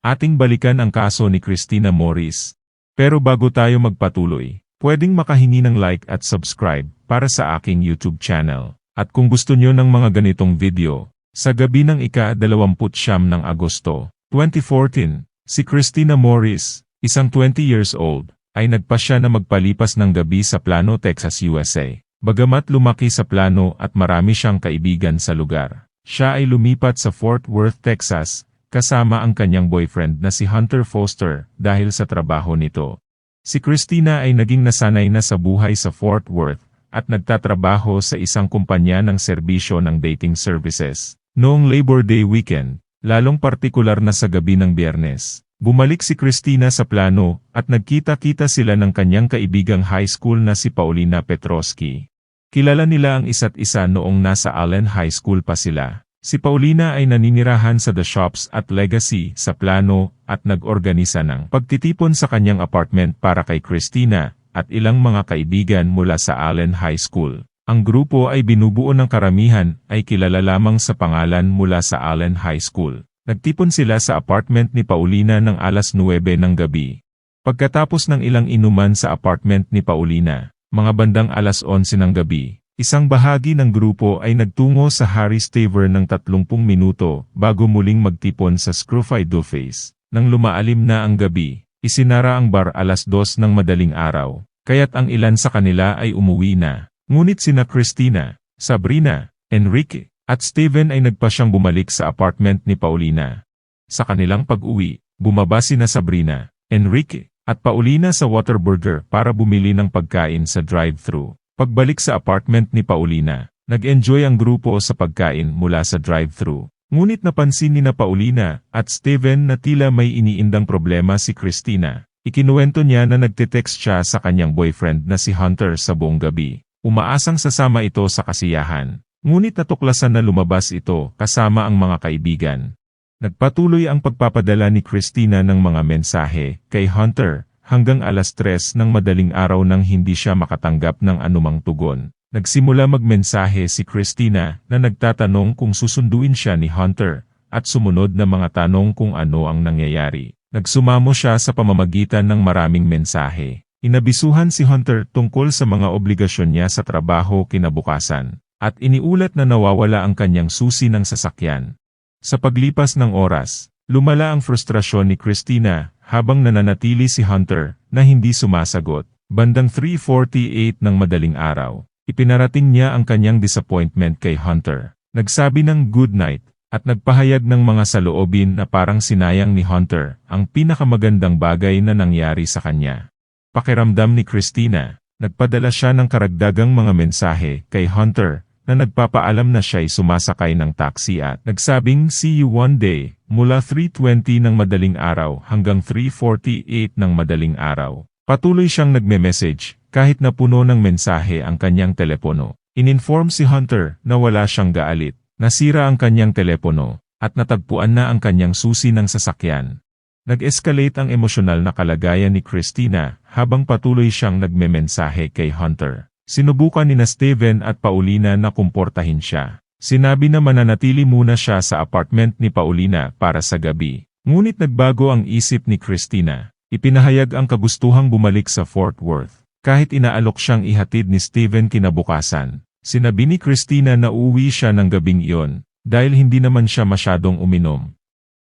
Ating balikan ang kaso ni Christina Morris. Pero bago tayo magpatuloy, pwedeng makahingi ng like at subscribe para sa aking YouTube channel. At kung gusto nyo ng mga ganitong video, sa gabi ng ika-29 ng Agosto, 2014, si Christina Morris, isang 20 years old, ay nagpasya na magpalipas ng gabi sa Plano, Texas, USA. Bagamat lumaki sa Plano at marami siyang kaibigan sa lugar, siya ay lumipat sa Fort Worth, Texas, kasama ang kanyang boyfriend na si Hunter Foster dahil sa trabaho nito. Si Christina ay naging nasanay na sa buhay sa Fort Worth at nagtatrabaho sa isang kumpanya ng serbisyo ng dating services. Noong Labor Day weekend, lalong partikular na sa gabi ng biyernes, bumalik si Christina sa plano at nagkita-kita sila ng kanyang kaibigang high school na si Paulina Petrosky. Kilala nila ang isa't isa noong nasa Allen High School pa sila. Si Paulina ay naninirahan sa The Shops at Legacy sa plano at nag-organisa ng pagtitipon sa kanyang apartment para kay Christina at ilang mga kaibigan mula sa Allen High School. Ang grupo ay binubuo ng karamihan ay kilala lamang sa pangalan mula sa Allen High School. Nagtipon sila sa apartment ni Paulina ng alas 9 ng gabi. Pagkatapos ng ilang inuman sa apartment ni Paulina, mga bandang alas 11 ng gabi, isang bahagi ng grupo ay nagtungo sa Harry's Tavern ng 30 minuto bago muling magtipon sa Screwfy Face. Nang lumaalim na ang gabi, isinara ang bar alas 2 ng madaling araw, kaya't ang ilan sa kanila ay umuwi na. Ngunit sina Christina, Sabrina, Enrique, at Steven ay nagpa siyang bumalik sa apartment ni Paulina. Sa kanilang pag-uwi, bumaba sina Sabrina, Enrique, at Paulina sa Waterburger para bumili ng pagkain sa drive-thru. Pagbalik sa apartment ni Paulina, nag-enjoy ang grupo sa pagkain mula sa drive-thru. Ngunit napansin ni na Paulina at Steven na tila may iniindang problema si Christina. Ikinuwento niya na nagte-text siya sa kanyang boyfriend na si Hunter sa buong gabi. Umaasang sasama ito sa kasiyahan. Ngunit natuklasan na lumabas ito kasama ang mga kaibigan. Nagpatuloy ang pagpapadala ni Christina ng mga mensahe kay Hunter hanggang alas 3 ng madaling araw nang hindi siya makatanggap ng anumang tugon. Nagsimula magmensahe si Christina na nagtatanong kung susunduin siya ni Hunter at sumunod na mga tanong kung ano ang nangyayari. Nagsumamo siya sa pamamagitan ng maraming mensahe. Inabisuhan si Hunter tungkol sa mga obligasyon niya sa trabaho kinabukasan at iniulat na nawawala ang kanyang susi ng sasakyan. Sa paglipas ng oras, lumala ang frustrasyon ni Christina habang nananatili si Hunter na hindi sumasagot. Bandang 3.48 ng madaling araw, ipinarating niya ang kanyang disappointment kay Hunter. Nagsabi ng good night at nagpahayag ng mga saloobin na parang sinayang ni Hunter ang pinakamagandang bagay na nangyari sa kanya. Pakiramdam ni Christina, nagpadala siya ng karagdagang mga mensahe kay Hunter na nagpapaalam na siya'y sumasakay ng taxi at nagsabing see you one day mula 3.20 ng madaling araw hanggang 3.48 ng madaling araw. Patuloy siyang nagme-message kahit na puno ng mensahe ang kanyang telepono. Ininform si Hunter na wala siyang gaalit, nasira ang kanyang telepono, at natagpuan na ang kanyang susi ng sasakyan. Nag-escalate ang emosyonal na kalagayan ni Christina habang patuloy siyang nagme-mensahe kay Hunter. Sinubukan ni na Steven at Paulina na kumportahin siya. Sinabi na mananatili muna siya sa apartment ni Paulina para sa gabi. Ngunit nagbago ang isip ni Christina. Ipinahayag ang kagustuhang bumalik sa Fort Worth. Kahit inaalok siyang ihatid ni Steven kinabukasan. Sinabi ni Christina na uuwi siya ng gabing iyon, dahil hindi naman siya masyadong uminom.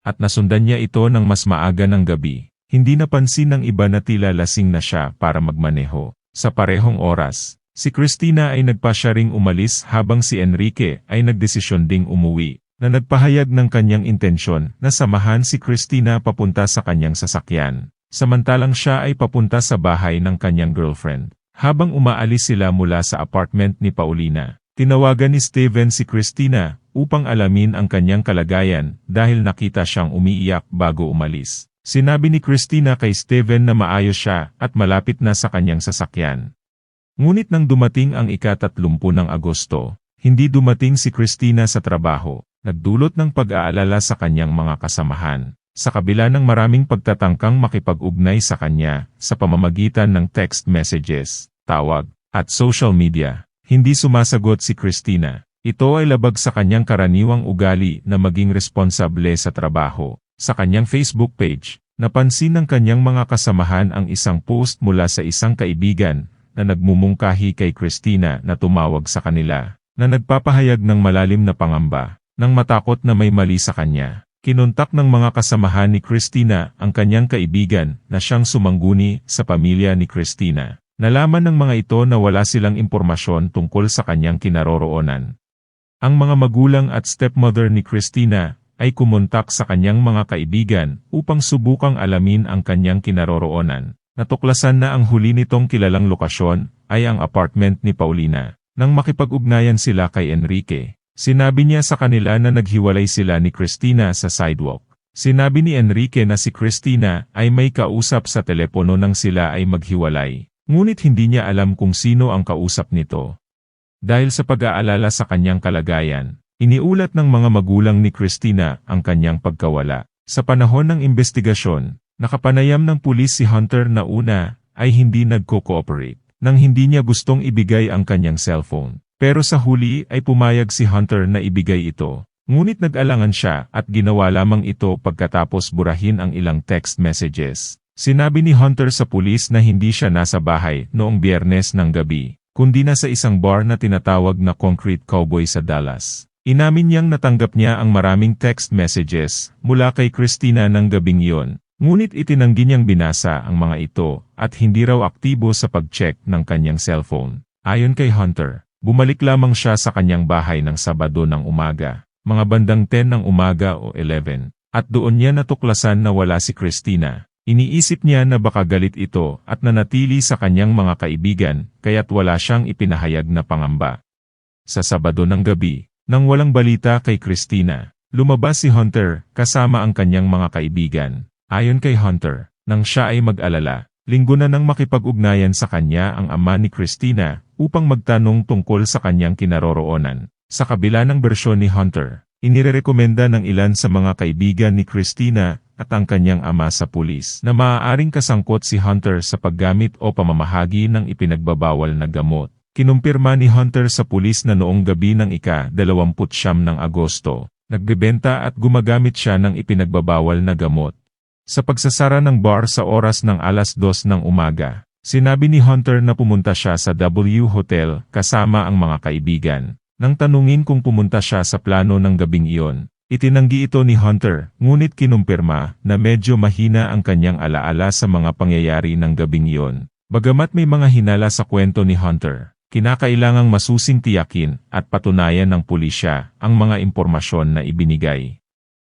At nasundan niya ito ng mas maaga ng gabi. Hindi napansin ng iba na tila lasing na siya para magmaneho. Sa parehong oras, Si Christina ay nagpasya ring umalis habang si Enrique ay nagdesisyon ding umuwi, na nagpahayag ng kanyang intensyon na samahan si Christina papunta sa kanyang sasakyan, samantalang siya ay papunta sa bahay ng kanyang girlfriend. Habang umaalis sila mula sa apartment ni Paulina, tinawagan ni Steven si Christina upang alamin ang kanyang kalagayan dahil nakita siyang umiiyak bago umalis. Sinabi ni Christina kay Steven na maayos siya at malapit na sa kanyang sasakyan. Ngunit nang dumating ang ikatatlumpun ng Agosto, hindi dumating si Christina sa trabaho, nagdulot ng pag-aalala sa kanyang mga kasamahan. Sa kabila ng maraming pagtatangkang makipag-ugnay sa kanya sa pamamagitan ng text messages, tawag, at social media, hindi sumasagot si Christina. Ito ay labag sa kanyang karaniwang ugali na maging responsable sa trabaho. Sa kanyang Facebook page, napansin ng kanyang mga kasamahan ang isang post mula sa isang kaibigan na nagmumungkahi kay Christina na tumawag sa kanila, na nagpapahayag ng malalim na pangamba, nang matakot na may mali sa kanya. Kinontak ng mga kasamahan ni Christina ang kanyang kaibigan na siyang sumangguni sa pamilya ni Christina. Nalaman ng mga ito na wala silang impormasyon tungkol sa kanyang kinaroroonan. Ang mga magulang at stepmother ni Christina ay kumontak sa kanyang mga kaibigan upang subukang alamin ang kanyang kinaroroonan. Natuklasan na ang huli nitong kilalang lokasyon ay ang apartment ni Paulina. Nang makipag-ugnayan sila kay Enrique, Sinabi niya sa kanila na naghiwalay sila ni Christina sa sidewalk. Sinabi ni Enrique na si Christina ay may kausap sa telepono nang sila ay maghiwalay. Ngunit hindi niya alam kung sino ang kausap nito. Dahil sa pag-aalala sa kanyang kalagayan, iniulat ng mga magulang ni Christina ang kanyang pagkawala. Sa panahon ng investigasyon, nakapanayam ng pulis si Hunter na una ay hindi nagko-cooperate nang hindi niya gustong ibigay ang kanyang cellphone. Pero sa huli ay pumayag si Hunter na ibigay ito. Ngunit nag-alangan siya at ginawa lamang ito pagkatapos burahin ang ilang text messages. Sinabi ni Hunter sa pulis na hindi siya nasa bahay noong biyernes ng gabi, kundi na sa isang bar na tinatawag na Concrete Cowboy sa Dallas. Inamin niyang natanggap niya ang maraming text messages mula kay Christina ng gabing iyon, ngunit itinanggi niyang binasa ang mga ito at hindi raw aktibo sa pag-check ng kanyang cellphone. Ayon kay Hunter, Bumalik lamang siya sa kanyang bahay ng Sabado ng umaga, mga bandang 10 ng umaga o 11, at doon niya natuklasan na wala si Christina. Iniisip niya na baka galit ito at nanatili sa kanyang mga kaibigan, kaya't wala siyang ipinahayag na pangamba. Sa Sabado ng gabi, nang walang balita kay Christina, lumabas si Hunter kasama ang kanyang mga kaibigan. Ayon kay Hunter, nang siya ay mag-alala, linggo na nang makipag-ugnayan sa kanya ang ama ni Christina upang magtanong tungkol sa kanyang kinaroroonan. Sa kabila ng bersyon ni Hunter, inirerekomenda ng ilan sa mga kaibigan ni Christina at ang kanyang ama sa pulis na maaaring kasangkot si Hunter sa paggamit o pamamahagi ng ipinagbabawal na gamot. Kinumpirma ni Hunter sa pulis na noong gabi ng ika-29 ng Agosto, nagbebenta at gumagamit siya ng ipinagbabawal na gamot. Sa pagsasara ng bar sa oras ng alas 2 ng umaga, Sinabi ni Hunter na pumunta siya sa W Hotel kasama ang mga kaibigan. Nang tanungin kung pumunta siya sa plano ng gabing iyon, itinanggi ito ni Hunter, ngunit kinumpirma na medyo mahina ang kanyang alaala sa mga pangyayari ng gabing iyon. Bagamat may mga hinala sa kwento ni Hunter, kinakailangang masusing tiyakin at patunayan ng pulisya ang mga impormasyon na ibinigay.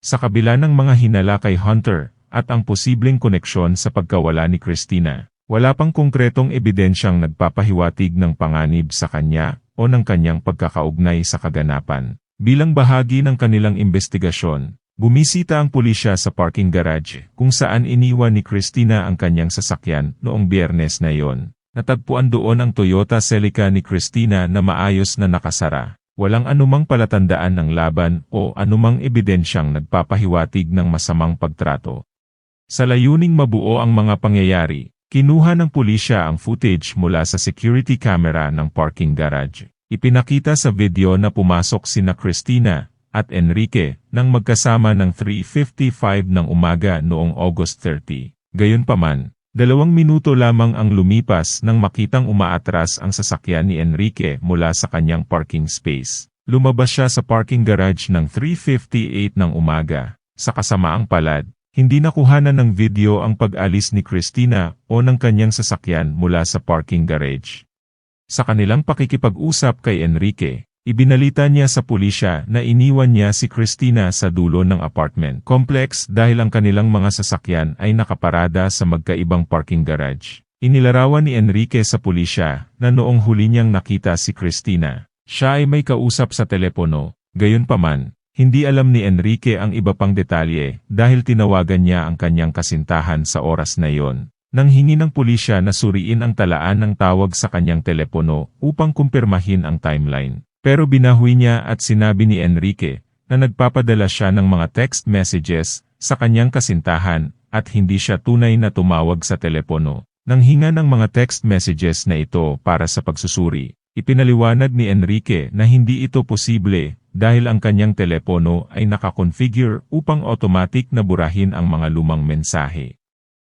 Sa kabila ng mga hinala kay Hunter at ang posibleng koneksyon sa pagkawala ni Christina, wala pang konkretong ebidensyang nagpapahiwatig ng panganib sa kanya o ng kanyang pagkakaugnay sa kaganapan. Bilang bahagi ng kanilang investigasyon, bumisita ang pulisya sa parking garage kung saan iniwan ni Christina ang kanyang sasakyan noong biyernes na iyon. Natagpuan doon ang Toyota Celica ni Christina na maayos na nakasara. Walang anumang palatandaan ng laban o anumang ebidensyang nagpapahiwatig ng masamang pagtrato. Sa layuning mabuo ang mga pangyayari, Kinuha ng pulisya ang footage mula sa security camera ng parking garage. Ipinakita sa video na pumasok sina Christina at Enrique nang magkasama ng 3.55 ng umaga noong August 30. Gayunpaman, dalawang minuto lamang ang lumipas nang makitang umaatras ang sasakyan ni Enrique mula sa kanyang parking space. Lumabas siya sa parking garage ng 3.58 ng umaga. Sa kasamaang palad, hindi nakuhanan ng video ang pag-alis ni Christina o ng kanyang sasakyan mula sa parking garage. Sa kanilang pakikipag-usap kay Enrique, ibinalita niya sa pulisya na iniwan niya si Christina sa dulo ng apartment complex dahil ang kanilang mga sasakyan ay nakaparada sa magkaibang parking garage. Inilarawan ni Enrique sa pulisya na noong huli niyang nakita si Christina, siya ay may kausap sa telepono, gayon paman, hindi alam ni Enrique ang iba pang detalye dahil tinawagan niya ang kanyang kasintahan sa oras na iyon. Nang hingi ng pulisya na suriin ang talaan ng tawag sa kanyang telepono upang kumpirmahin ang timeline. Pero binahui niya at sinabi ni Enrique na nagpapadala siya ng mga text messages sa kanyang kasintahan at hindi siya tunay na tumawag sa telepono. Nang hinga ng mga text messages na ito para sa pagsusuri, Ipinaliwanag ni Enrique na hindi ito posible dahil ang kanyang telepono ay nakakonfigure upang automatic na burahin ang mga lumang mensahe.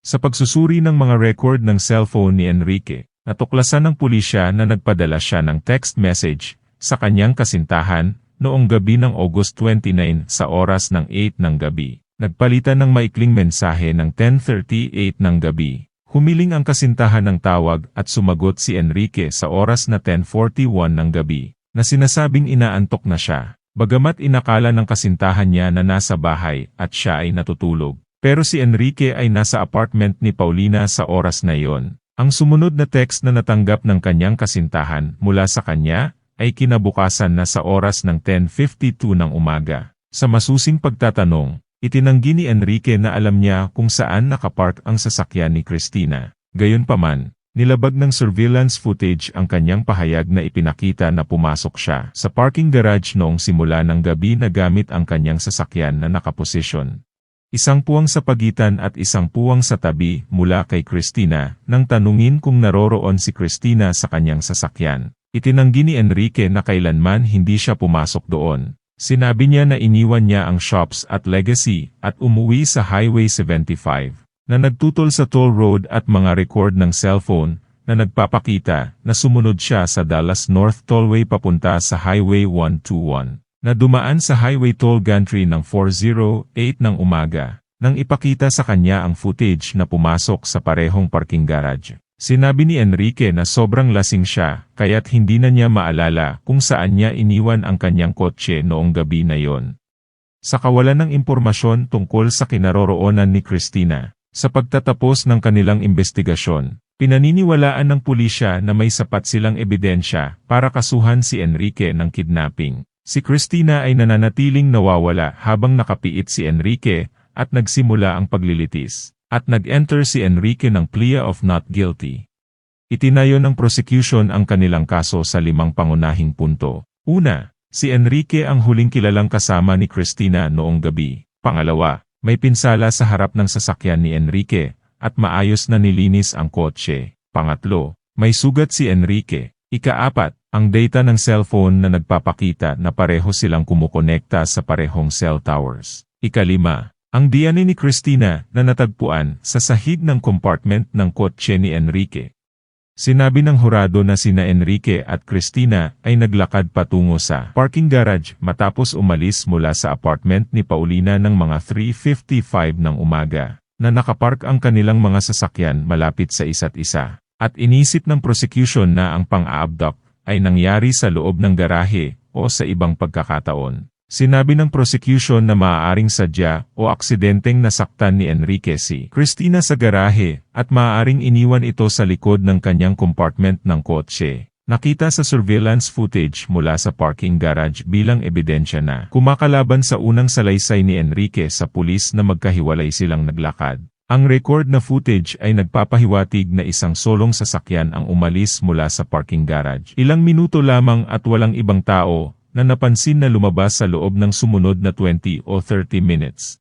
Sa pagsusuri ng mga record ng cellphone ni Enrique, natuklasan ng pulisya na nagpadala siya ng text message sa kanyang kasintahan noong gabi ng August 29 sa oras ng 8 ng gabi. Nagpalitan ng maikling mensahe ng 10.38 ng gabi. Humiling ang kasintahan ng tawag at sumagot si Enrique sa oras na 10.41 ng gabi, na sinasabing inaantok na siya. Bagamat inakala ng kasintahan niya na nasa bahay at siya ay natutulog. Pero si Enrique ay nasa apartment ni Paulina sa oras na iyon. Ang sumunod na text na natanggap ng kanyang kasintahan mula sa kanya ay kinabukasan na sa oras ng 10.52 ng umaga. Sa masusing pagtatanong, Itinanggi ni Enrique na alam niya kung saan nakapark ang sasakyan ni Christina. Gayunpaman, nilabag ng surveillance footage ang kanyang pahayag na ipinakita na pumasok siya sa parking garage noong simula ng gabi na gamit ang kanyang sasakyan na nakaposisyon. Isang puwang sa pagitan at isang puwang sa tabi mula kay Christina nang tanungin kung naroroon si Christina sa kanyang sasakyan. Itinanggi ni Enrique na kailanman hindi siya pumasok doon. Sinabi niya na iniwan niya ang shops at legacy at umuwi sa Highway 75 na nagtutol sa toll road at mga record ng cellphone na nagpapakita na sumunod siya sa Dallas North Tollway papunta sa Highway 121 na dumaan sa highway toll gantry ng 408 ng umaga nang ipakita sa kanya ang footage na pumasok sa parehong parking garage. Sinabi ni Enrique na sobrang lasing siya, kaya't hindi na niya maalala kung saan niya iniwan ang kanyang kotse noong gabi na yon. Sa kawalan ng impormasyon tungkol sa kinaroroonan ni Christina, sa pagtatapos ng kanilang investigasyon, pinaniniwalaan ng pulisya na may sapat silang ebidensya para kasuhan si Enrique ng kidnapping. Si Christina ay nananatiling nawawala habang nakapiit si Enrique at nagsimula ang paglilitis at nag-enter si Enrique ng plea of not guilty. Itinayo ng prosecution ang kanilang kaso sa limang pangunahing punto. Una, si Enrique ang huling kilalang kasama ni Christina noong gabi. Pangalawa, may pinsala sa harap ng sasakyan ni Enrique, at maayos na nilinis ang kotse. Pangatlo, may sugat si Enrique. Ikaapat, ang data ng cellphone na nagpapakita na pareho silang kumukonekta sa parehong cell towers. Ikalima, ang DNA ni Christina na natagpuan sa sahig ng compartment ng kotse ni Enrique. Sinabi ng hurado na sina Enrique at Christina ay naglakad patungo sa parking garage matapos umalis mula sa apartment ni Paulina ng mga 3.55 ng umaga, na nakapark ang kanilang mga sasakyan malapit sa isa't isa. At inisip ng prosecution na ang pang-abduct ay nangyari sa loob ng garahe o sa ibang pagkakataon. Sinabi ng prosecution na maaaring sadya o aksidenteng nasaktan ni Enrique si Christina sa garahe at maaaring iniwan ito sa likod ng kanyang compartment ng kotse. Nakita sa surveillance footage mula sa parking garage bilang ebidensya na kumakalaban sa unang salaysay ni Enrique sa pulis na magkahiwalay silang naglakad. Ang record na footage ay nagpapahiwatig na isang solong sasakyan ang umalis mula sa parking garage. Ilang minuto lamang at walang ibang tao na napansin na lumabas sa loob ng sumunod na 20 o 30 minutes.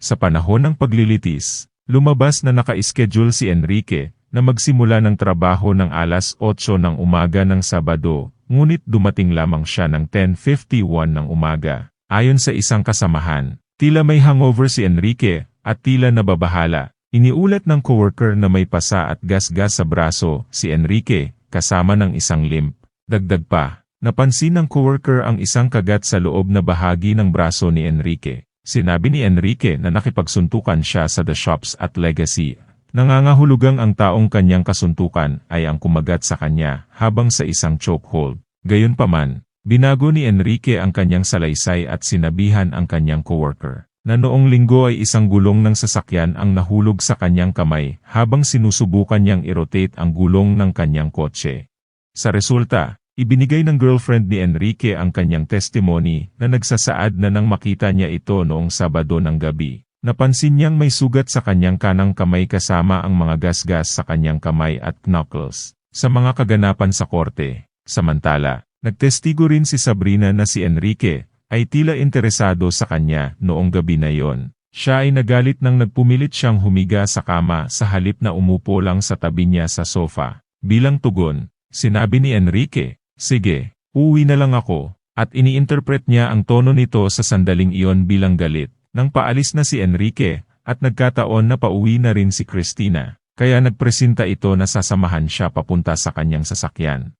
Sa panahon ng paglilitis, lumabas na naka-schedule si Enrique na magsimula ng trabaho ng alas 8 ng umaga ng Sabado, ngunit dumating lamang siya ng 10.51 ng umaga. Ayon sa isang kasamahan, tila may hangover si Enrique at tila nababahala. Iniulat ng coworker na may pasa at gas-gas sa braso si Enrique kasama ng isang limp. Dagdag pa, Napansin ng coworker ang isang kagat sa loob na bahagi ng braso ni Enrique. Sinabi ni Enrique na nakipagsuntukan siya sa The Shops at Legacy. Nangangahulugang ang taong kanyang kasuntukan ay ang kumagat sa kanya habang sa isang chokehold. Gayunpaman, binago ni Enrique ang kanyang salaysay at sinabihan ang kanyang coworker na noong linggo ay isang gulong ng sasakyan ang nahulog sa kanyang kamay habang sinusubukan niyang i-rotate ang gulong ng kanyang kotse. Sa resulta, Ibinigay ng girlfriend ni Enrique ang kanyang testimony na nagsasaad na nang makita niya ito noong Sabado ng gabi. Napansin niyang may sugat sa kanyang kanang kamay kasama ang mga gasgas sa kanyang kamay at knuckles. Sa mga kaganapan sa korte, samantala, nagtestigo rin si Sabrina na si Enrique ay tila interesado sa kanya noong gabi na yon. Siya ay nagalit nang nagpumilit siyang humiga sa kama sa halip na umupo lang sa tabi niya sa sofa. Bilang tugon, sinabi ni Enrique, Sige, uwi na lang ako, at iniinterpret niya ang tono nito sa sandaling iyon bilang galit. Nang paalis na si Enrique, at nagkataon na pauwi na rin si Christina, kaya nagpresinta ito na sasamahan siya papunta sa kanyang sasakyan.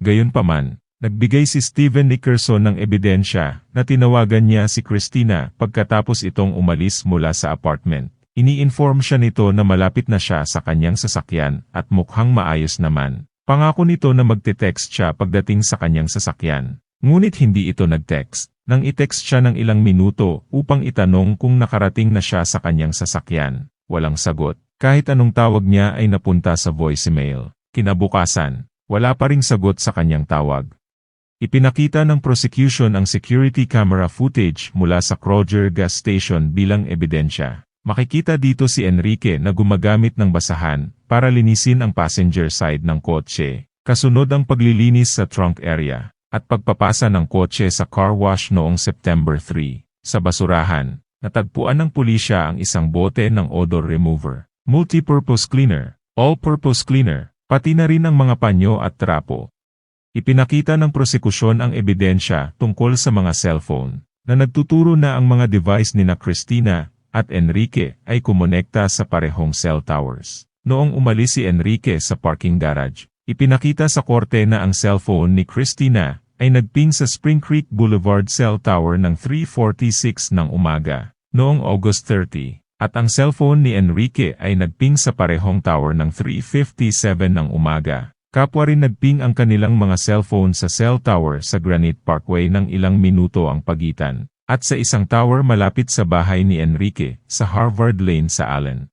Gayunpaman, nagbigay si Steven Nickerson ng ebidensya na tinawagan niya si Christina pagkatapos itong umalis mula sa apartment. Ini-inform siya nito na malapit na siya sa kanyang sasakyan at mukhang maayos naman. Pangako nito na magte-text siya pagdating sa kanyang sasakyan. Ngunit hindi ito nag-text. Nang i-text siya ng ilang minuto upang itanong kung nakarating na siya sa kanyang sasakyan. Walang sagot. Kahit anong tawag niya ay napunta sa voicemail. Kinabukasan, wala pa ring sagot sa kanyang tawag. Ipinakita ng prosecution ang security camera footage mula sa Kroger gas station bilang ebidensya. Makikita dito si Enrique na gumagamit ng basahan para linisin ang passenger side ng kotse. Kasunod ang paglilinis sa trunk area at pagpapasa ng kotse sa car wash noong September 3. Sa basurahan, natagpuan ng pulisya ang isang bote ng odor remover, multi-purpose cleaner, all-purpose cleaner, pati na rin ang mga panyo at trapo. Ipinakita ng prosekusyon ang ebidensya tungkol sa mga cellphone na nagtuturo na ang mga device ni na Christina at Enrique ay kumonekta sa parehong cell towers. Noong umalis si Enrique sa parking garage, ipinakita sa korte na ang cellphone ni Christina ay nagping sa Spring Creek Boulevard cell tower ng 3.46 ng umaga, noong August 30, at ang cellphone ni Enrique ay nagping sa parehong tower ng 3.57 ng umaga. Kapwa rin nagping ang kanilang mga cellphone sa cell tower sa Granite Parkway ng ilang minuto ang pagitan at sa isang tower malapit sa bahay ni Enrique, sa Harvard Lane sa Allen.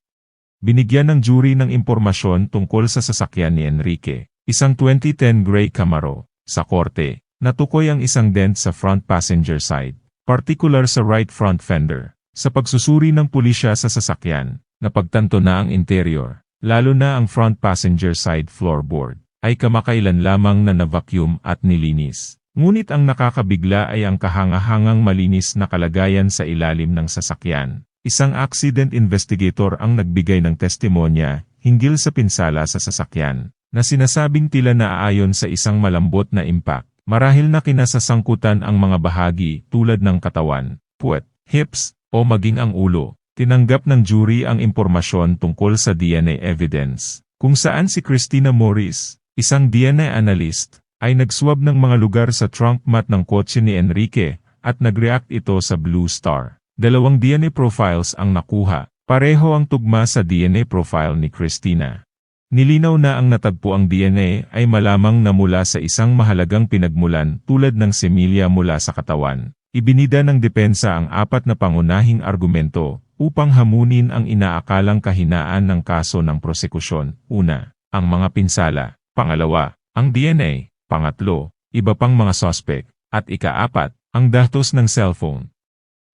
Binigyan ng jury ng impormasyon tungkol sa sasakyan ni Enrique, isang 2010 gray Camaro, sa korte, natukoy ang isang dent sa front passenger side, particular sa right front fender. Sa pagsusuri ng pulisya sa sasakyan, napagtanto na ang interior, lalo na ang front passenger side floorboard, ay kamakailan lamang na na-vacuum at nilinis. Ngunit ang nakakabigla ay ang kahangahangang malinis na kalagayan sa ilalim ng sasakyan. Isang accident investigator ang nagbigay ng testimonya hinggil sa pinsala sa sasakyan, na sinasabing tila naaayon sa isang malambot na impact, marahil na kinasasangkutan ang mga bahagi tulad ng katawan, puwet, hips, o maging ang ulo. Tinanggap ng jury ang impormasyon tungkol sa DNA evidence, kung saan si Christina Morris, isang DNA analyst, ay nagswab ng mga lugar sa trunk mat ng kotse ni Enrique, at nag-react ito sa Blue Star. Dalawang DNA profiles ang nakuha, pareho ang tugma sa DNA profile ni Christina. Nilinaw na ang natagpo ang DNA ay malamang na mula sa isang mahalagang pinagmulan tulad ng semilya mula sa katawan. Ibinida ng depensa ang apat na pangunahing argumento upang hamunin ang inaakalang kahinaan ng kaso ng prosekusyon. Una, ang mga pinsala. Pangalawa, ang DNA. Pangatlo, iba pang mga sospek. At ikaapat, ang datos ng cellphone.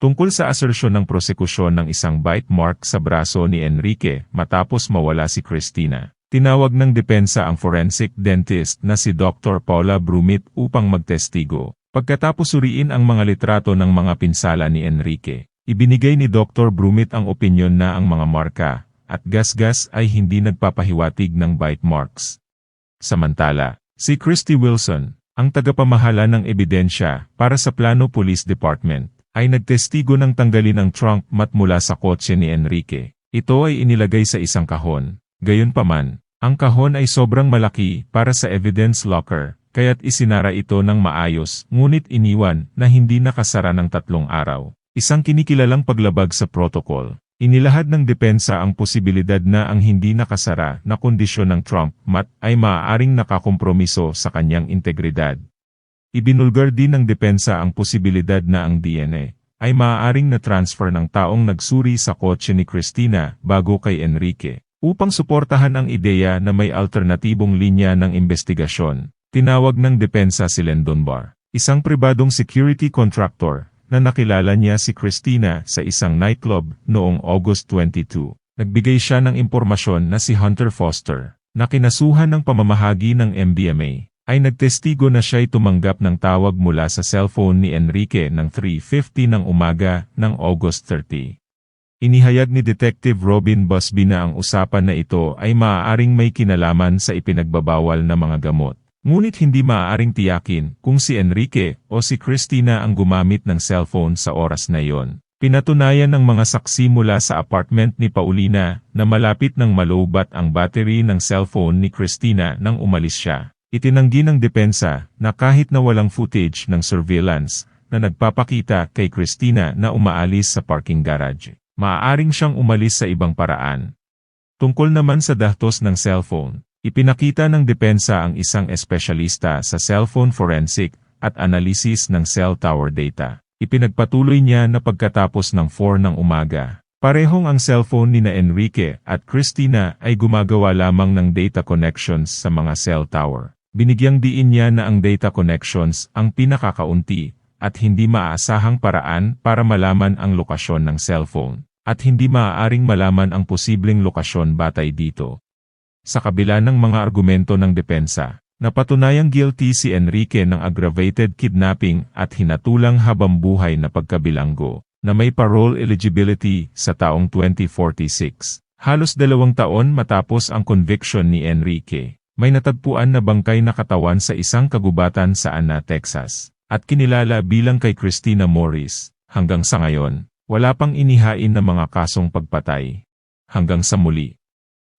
Tungkol sa asersyon ng prosekusyon ng isang bite mark sa braso ni Enrique matapos mawala si Christina. Tinawag ng depensa ang forensic dentist na si Dr. Paula Brumit upang magtestigo. Pagkatapos suriin ang mga litrato ng mga pinsala ni Enrique, ibinigay ni Dr. Brumit ang opinyon na ang mga marka at gasgas ay hindi nagpapahiwatig ng bite marks. Samantala, Si Christy Wilson, ang tagapamahala ng ebidensya para sa Plano Police Department, ay nagtestigo ng tanggalin ang trunk mat mula sa kotse ni Enrique. Ito ay inilagay sa isang kahon. Gayunpaman, ang kahon ay sobrang malaki para sa evidence locker, kaya't isinara ito ng maayos, ngunit iniwan na hindi nakasara ng tatlong araw. Isang kinikilalang paglabag sa protocol. Inilahad ng depensa ang posibilidad na ang hindi nakasara na kondisyon ng Trump mat ay maaaring nakakompromiso sa kanyang integridad. Ibinulgar din ng depensa ang posibilidad na ang DNA ay maaaring na-transfer ng taong nagsuri sa kotse ni Christina bago kay Enrique. Upang suportahan ang ideya na may alternatibong linya ng investigasyon, tinawag ng depensa si Len Dunbar, isang pribadong security contractor na nakilala niya si Christina sa isang nightclub noong August 22. Nagbigay siya ng impormasyon na si Hunter Foster, na kinasuhan ng pamamahagi ng MDMA, ay nagtestigo na siya'y tumanggap ng tawag mula sa cellphone ni Enrique ng 3.50 ng umaga ng August 30. Inihayag ni Detective Robin Busby na ang usapan na ito ay maaaring may kinalaman sa ipinagbabawal na mga gamot. Ngunit hindi maaaring tiyakin kung si Enrique o si Christina ang gumamit ng cellphone sa oras na iyon. Pinatunayan ng mga saksi mula sa apartment ni Paulina na malapit ng malobat ang battery ng cellphone ni Christina nang umalis siya. Itinanggi ng depensa na kahit na walang footage ng surveillance na nagpapakita kay Christina na umaalis sa parking garage, maaaring siyang umalis sa ibang paraan. Tungkol naman sa dahtos ng cellphone, ipinakita ng depensa ang isang espesyalista sa cellphone forensic at analysis ng cell tower data. Ipinagpatuloy niya na pagkatapos ng 4 ng umaga, parehong ang cellphone ni na Enrique at Christina ay gumagawa lamang ng data connections sa mga cell tower. Binigyang diin niya na ang data connections ang pinakakaunti at hindi maaasahang paraan para malaman ang lokasyon ng cellphone at hindi maaaring malaman ang posibleng lokasyon batay dito. Sa kabila ng mga argumento ng depensa, napatunayang guilty si Enrique ng aggravated kidnapping at hinatulang habang buhay na pagkabilanggo, na may parole eligibility sa taong 2046. Halos dalawang taon matapos ang conviction ni Enrique, may natagpuan na bangkay na katawan sa isang kagubatan sa Anna, Texas, at kinilala bilang kay Christina Morris. Hanggang sa ngayon, wala pang inihain na mga kasong pagpatay. Hanggang sa muli.